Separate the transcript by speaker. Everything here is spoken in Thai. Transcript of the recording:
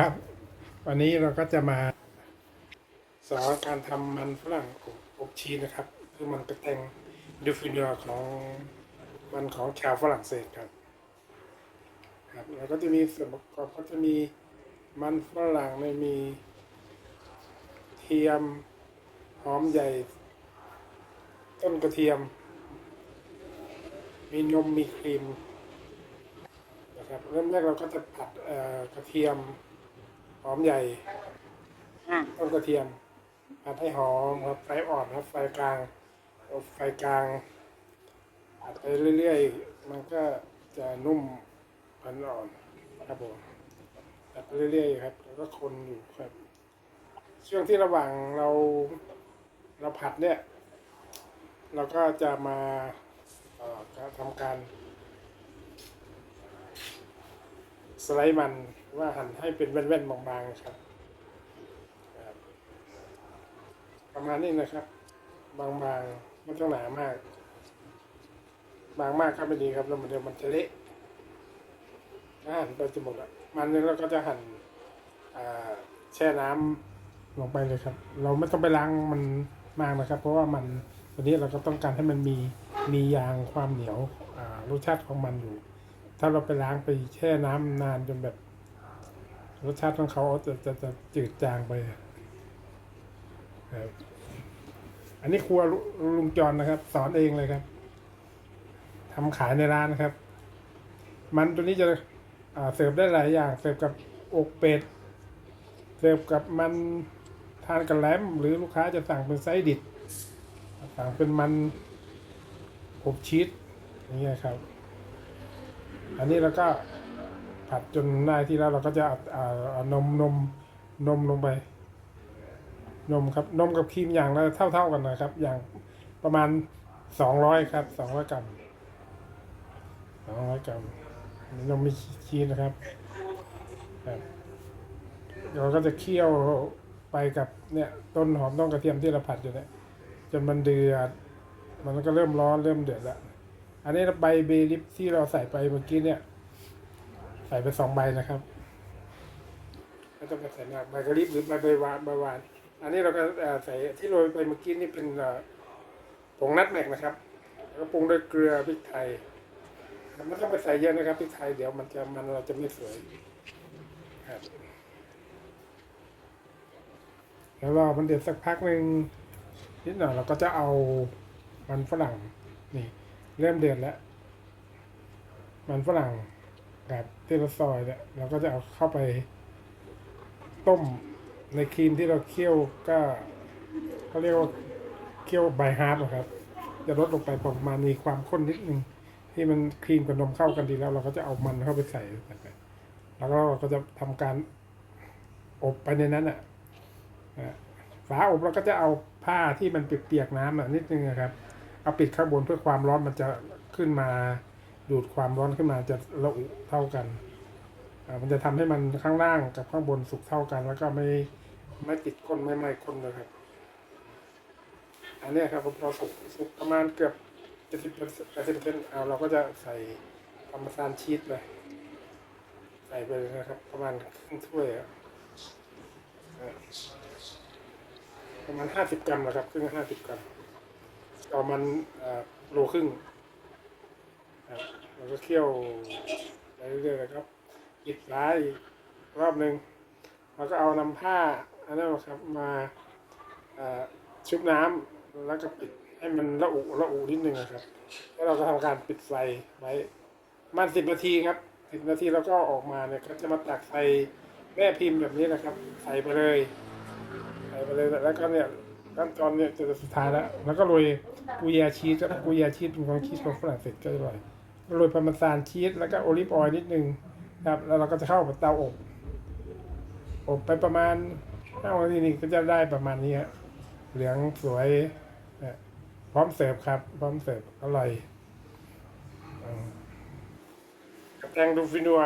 Speaker 1: ครับ วันนี้เราก็จะมาสอนการทำมันฝรั่งอบอบชีสนะครับ คือมันกระแตงดูฟิเนอร์ของมันของชาวฝรั่งเศสครับ ครับแล้วก็จะมีส่วนประกอบก็จะมีมันฝรั่งไม่มีเทียมหอมใหญ่ ต้นกระเทียม มีนมมีครีมนะครับเริ่มแรกเราก็จะผัดกระเทียม หอมใหญ่
Speaker 2: อะ
Speaker 1: ต้นกระเทียมผัดให้หอมครับไฟอ่อนครับไฟกลางเอาไฟกลางผัดไปเรื่อยๆ มันก็จะนุ่มอ่อนๆครับผมผัดไปเรื่อยๆครับ แล้วก็คนอยู่ครับ ช่วงที่ระหว่างเราเราผัดเนี่ย เราก็จะมาเอ่อการทำการ สไลด์มันว่าหั่นให้เป็นแว่นๆบางๆนะครับประมาณนี้นะครับ บางๆไม่ต้องหนามาก บางมากก็ไม่ดีครับแล้วมันเดี๋ยวมันจะเละถ้าหั่นไปจะหมดอะมันนี่ยเราก็จะหั่นอ่าแช่น้ำลงไปเลยครับ เราไม่ต้องไปล้างมันมากนะครับ เพราะว่ามันวันนี้เราก็ต้องการให้มันมีมียางความเหนียวรสชาติของมันอยู่ ถ้าเราไปล้างไปแช่น้ำนานจนแบบรสชาติของเขาจะจะจะจืดจางไปครับอันนี้ครัวลุงจรนะครับ สอนเองเลยครับทำขายในร้านนะครับ มันตัวนี้จะเสิร์ฟได้หลายอย่าง เสิร์ฟกับอกเป็ดเสิร์ฟกับมันทานกับแหลมหรือลูกค้าจะสั่งเป็นไซส์ดิบสั่งเป็นมันอบชีสอย่างเงี้ยครับ อันนี้เราก็ผัดจนได้ที่แล้วเราก็จะเอาเอานมนมนมลงไป นมครับนมกับครีมอย่างละเท่าเท่า ๆกันนะครับ อย่างประมาณสองร้อยครับสองร้อยกรัมสองร้อยกรัมนมมีชีสนะครับครับเราก็จะเคี่ยวไปกับเนี่ยต้นหอมต้นกระเทียมที่เราผัดอยู่เนี่ยจนมันเดือด มันก็เริ่มร้อนเริ่มเดือดแล้ว อันนี้ใบเบลิฟที่เราใส่ไปเมื่อกี้เนี่ย ใส่ไปสองใบนะครับไม่ต้องไปใส่นักใบกระลิบหรือใบใบวานใบวาน อันนี้เราก็ใส่ที่โรยไปเมื่อกี้นี่เป็นผงนัดแมกนะครับ แล้วก็ปรุงด้วยเกลือพริกไทยไม่ต้องไปใส่เยอะนะครับพริกไทยเดี๋ยวมันจะมันเราจะไม่สวยครับแล้วรอมันเดือดสักพักหนึ่งนิดหน่อยเราก็จะเอามันฝรั่ง เริ่มเดือดแล้ว มันฝรั่งกับที่เราซอยเนี่ยเราก็จะเอาเข้าไป ต้มในครีมที่เราเคี่ยวก็เขาเรียกว่าเคี่ยวไบฮาร์บครับ จะลดลงไปประมาณมีความข้นนิดนึงที่มันครีมกับนมเข้ากันดีแล้ว เราก็จะเอามันเข้าไปใส่ไปแล้วก็เราก็จะทำการอบไปในนั้นอะอะฝาอบเราก็จะเอาผ้าที่มันเปียกๆน้ำอะนิดนึงนะครับ เอาปิดข้างบนเพื่อความร้อนมันจะขึ้นมาดูดความร้อนขึ้นมาจะระอุเท่ากันอ่ามันจะทำให้มันข้างล่างกับข้างบนสุกเท่ากัน แล้วก็ไม่ไม่ติดก้นไม่ไหม้ก้นเลยครับ อันนี้ครับพอสุกสุกประมาณเกือบเจ็ดสิบเปอร์เซ็นต์แปดสิบเปอร์เซ็นต์เอาเราก็จะใส่พาร์เมซานชีสไปใส่ไปเลยนะครับ ประมาณครึ่งถ้วยประมาณห้าสิบกรัมนะครับครึ่งห้าสิบกรัม ต่อมันโลครึ่งครับแล้วก็เคี่ยวไปเรื่อยๆนะครับปิดร้ายรอบหนึ่งแล้วก็เอาน้ำผ้าอันนั้นะครับมาชุบน้ำแล้วก็ปิดให้มันระอุระอุนิดนึงนะครับ แล้วเราก็ทำการปิดไฟไว้ประมาณสิบนาทีครับสิบนาทีแล้วก็ออกมาเนี่ยก็จะมาตักใส่แม่พิมพ์แบบนี้นะครับ ใส่ไปเลย ใส่ไปเลยแล้วก็เนี่ย ขั้นตอนเนี่ยจะสุดท้ายแล้ว แล้วก็โรยกุยาชีสก็กุยาชีสเป็นของชีสของฝรั่งเศสก็อร่อยโรยพาร์เมซานชีสแล้วก็โอลิฟออยล์นิดนึงครับ แล้วเราก็จะเข้าเตาอบ อบไปประมาณห้านาทีนี่ก็จะได้ประมาณนี้ฮะเหลืองสวยนะพร้อมเสิร์ฟครับ พร้อมเสิร์ฟอร่อยกับแตงดูฟินัว